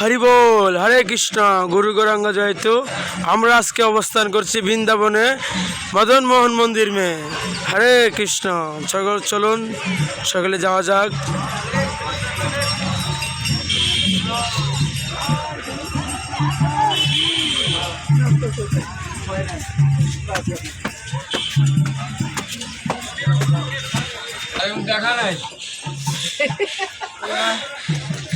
হরি বল হরে কৃষ্ণ গুরু গৌরাঙ্গ জয়তু। আমরা আজকে অবস্থান করছি বৃন্দাবনে মদন মোহন মন্দির মে। হরে কৃষ্ণ সকল চলুন সকলে যাওয়া যাক। দেখা নাই?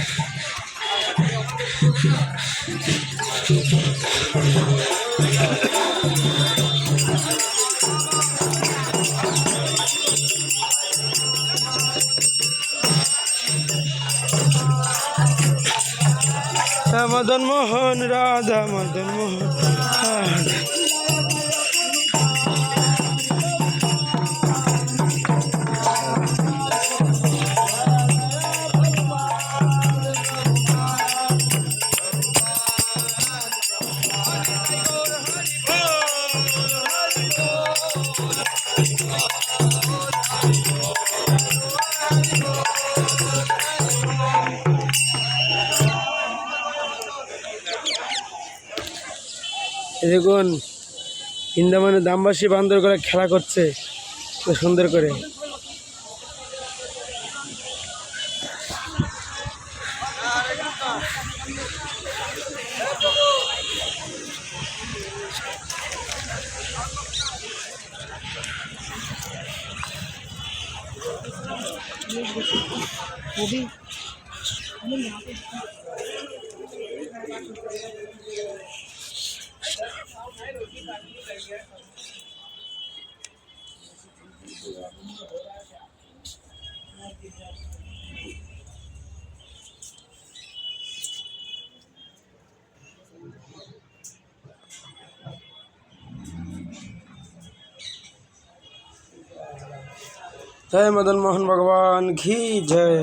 মদন মোহন রাধা মদন মোহন। দেখুন বৃন্দাবনে দামবাসী বান্দর করে খেলা করছে সুন্দর করে। জয় মদন মোহন ভগবান ঘি জয়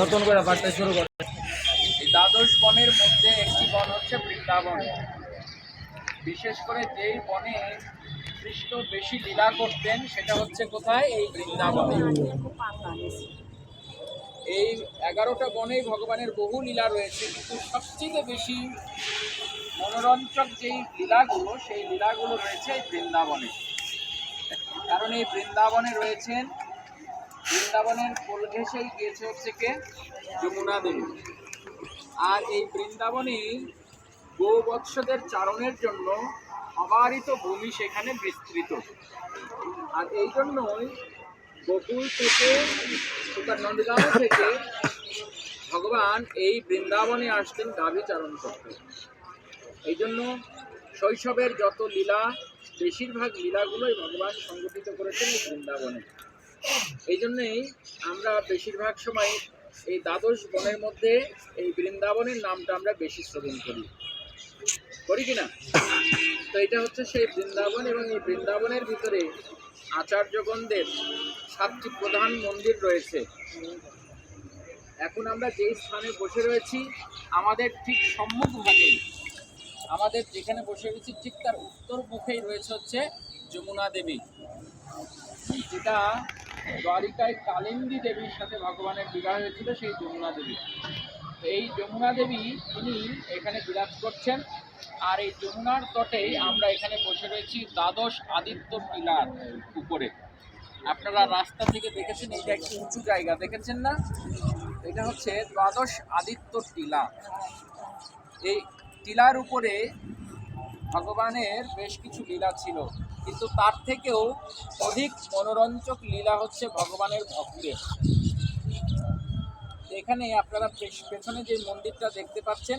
নতুন করে শুরু করে। দ্বাদশ বনের মধ্যে একটি বন হচ্ছে বৃন্দাবন। বিশেষ করে যেই বনে কৃষ্ণ বেশি লীলা করতেন, সেটা হচ্ছে কোথায়? এই বৃন্দাবনে। এই এগারোটা বনেই ভগবানের বহু লীলা রয়েছে, কিন্তু সবচেয়ে বেশি মনোরঞ্জক যেই লীলাগুলো, সেই লীলাগুলো রয়েছে এই বৃন্দাবনে। কারণ এই বৃন্দাবনে রয়েছেন, বৃন্দাবনের কোল ঘেঁষেই গিয়েছে হচ্ছে কে যমুনা দেবী। আর এই বৃন্দাবনে গৌবৎসদের চারণের জন্য অবারিত ভূমি সেখানে বিস্তৃত। আর এই জন্যই গোকুল থেকে নন্দগাঁও থেকে ভগবান এই বৃন্দাবনে আসতেন গাভী চারণ করতে। এই জন্য শৈশবের যত লীলা, বেশিরভাগ লীলাগুলোই ভগবান সংগঠিত করেছেন এই বৃন্দাবনে। এই জন্যেই আমরা বেশিরভাগ সময় এই দ্বাদশ বনের মধ্যে এই বৃন্দাবনের নামটা আমরা বেশি শ্রবণ করি। করি কি না? তো এটা হচ্ছে সেই বৃন্দাবন এবং এই বৃন্দাবনের ভিতরে আচার্যগণদের সাতটি প্রধান মন্দির রয়েছে। এখন আমরা যেই স্থানে বসে রয়েছি, আমাদের ঠিক সম্মুখভাগেই আমাদের যেখানে বসে রয়েছি, ঠিক তার উত্তর মুখেই রয়েছে হচ্ছে যমুনা দেবী। যেটা দ্বারিকায় কালিন্দী দেবীর সাথে ভগবানের বিবাহ হয়েছিল, সেই যমুনা দেবী। এই যমুনা দেবী, তিনি এখানে বিরাজ করছেন। আর এই যমুনার তটেই আমরা এখানে বসে রয়েছি দ্বাদশ আদিত্য টিলার উপরে। আপনারা রাস্তা থেকে দেখেছেন এটা একটি উঁচু জায়গা, দেখেছেন না? এটা হচ্ছে দ্বাদশ আদিত্য টিলা। এই টিলার উপরে ভগবানের বেশ কিছু লীলা ছিল, কিন্তু তার থেকেও অধিক মনোরঞ্জক লীলা হচ্ছে ভগবানের ভক্তের। এখানে আপনারা পেছ- পেছনে যে মন্দিরটা দেখতে পাচ্ছেন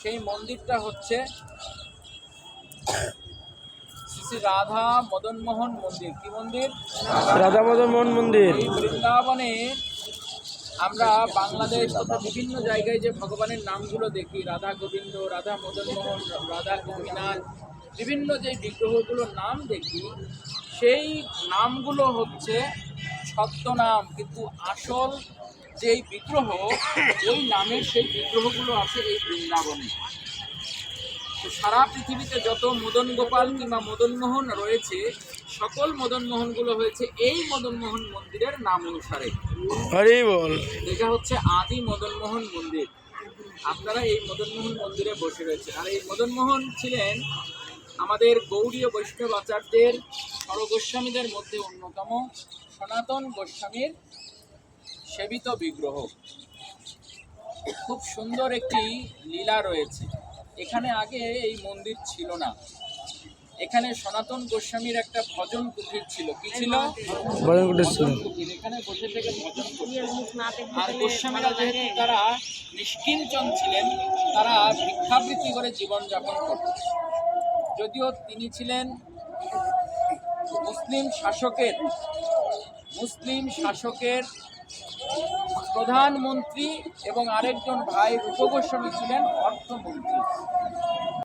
সেই মন্দিরটা হচ্ছে শ্রী রাধা মদনমোহন মন্দির। কি মন্দির? রাধা মদন মোহন মন্দির। বৃন্দাবনে আমরা বাংলাদেশ তথা বিভিন্ন জায়গায় যে ভগবানের নামগুলো দেখি রাধা গোবিন্দ রাধা মদনমোহন রাধা গোপীনাথ বিভিন্ন যে বিগ্রহগুলোর নাম দেখি সেই নামগুলো হচ্ছে ছদ্মনাম কিন্তু আসল যেই বিগ্রহ ওই নামের সেই বিগ্রহগুলো আছে এই বৃন্দাবনে। তো সারা পৃথিবীতে যত মদন গোপাল কিংবা মদনমোহন রয়েছে সকল মদনমোহনগুলো হয়েছে এই মদনমোহন মন্দিরের নাম অনুসারে। বল। এটা হচ্ছে আদি মদনমোহন মন্দির। আপনারা এই মদনমোহন মন্দিরে বসে রয়েছেন। আর এই মদনমোহন ছিলেন আমাদের গৌড়ীয় বৈষ্ণব আচার্যের সরগোস্বামীদের মধ্যে অন্যতম সনাতন গোস্বামীর সেবিত বিগ্রহ। খুব সুন্দর একটি লীলা রয়েছে। এখানে আগে এই মন্দির ছিল না। এখানে সনাতন গোস্বামীর একটা ভজন কুঠির ছিল। কি ছিল? ভজন কুটির ছিল। এখানে বসে থেকে ভজন আর গোস্বামীরা যেহেতু তারা নিষ্কিঞ্চন ছিলেন তারা ভিক্ষাবৃত্তি করে জীবনযাপন করতেন যদিও তিনি ছিলেন মুসলিম শাসকের মুসলিম শাসকের প্রধানমন্ত্রী এবং আরেকজন ভাই রূপগোস্বামী ছিলেন অর্থমন্ত্রী।